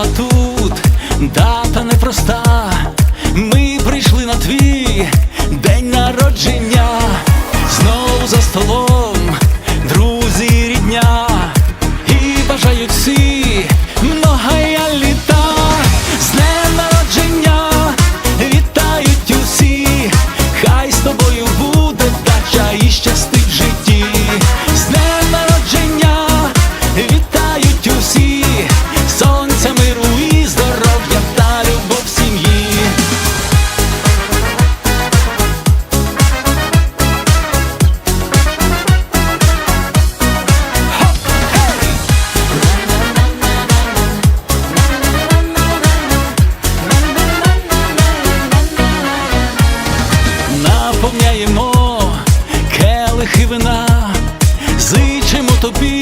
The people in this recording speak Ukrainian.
fala tu. сповняємо келихи вина, зичимо тобі.